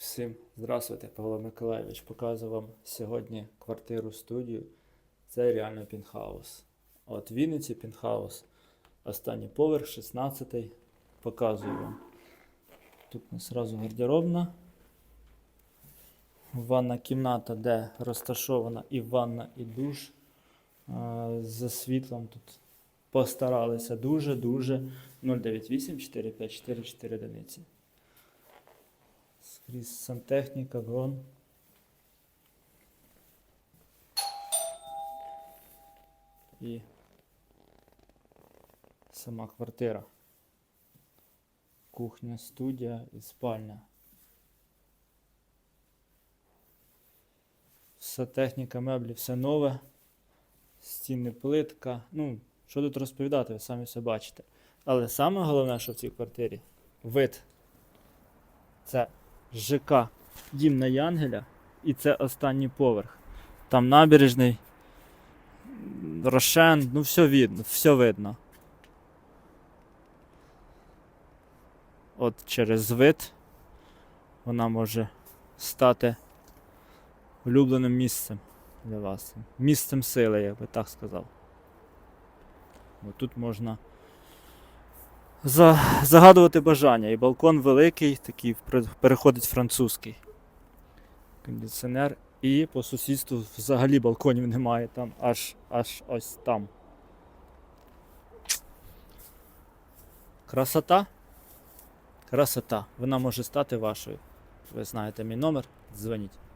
Всім здравствуйте, Павло Миколаївич. Показую вам сьогодні квартиру студію. Це реально пінхаус. От в Вінниці пінхаус. Останній поверх, 16 Показую вам. Тут у нас зразу гардеробна. Ванна кімната, де розташована і ванна, і душ. За світлом тут постаралися дуже-дуже 098 454 4 одиниці. Скрізь сантехніка, грон. І сама квартира. Кухня, студія і спальня. Вся техніка меблі, все нове. Стіни плитка. Ну, що тут розповідати, ви самі все бачите. Але саме головне, що в цій квартирі вид. Це ЖК Дім на Янгеля, і це останній поверх. Там набережний, Рошен, ну все видно, все видно. От через вид вона може стати улюбленим місцем для вас. Місцем сили, я би так сказав. Бо тут можна загадувати бажання. І балкон великий, такий переходить французький. Кондиціонер. І по сусідству взагалі балконів немає, там аж аж ось там. Красота? Красота. Вона може стати вашою. Ви знаєте мій номер, дзвоніть.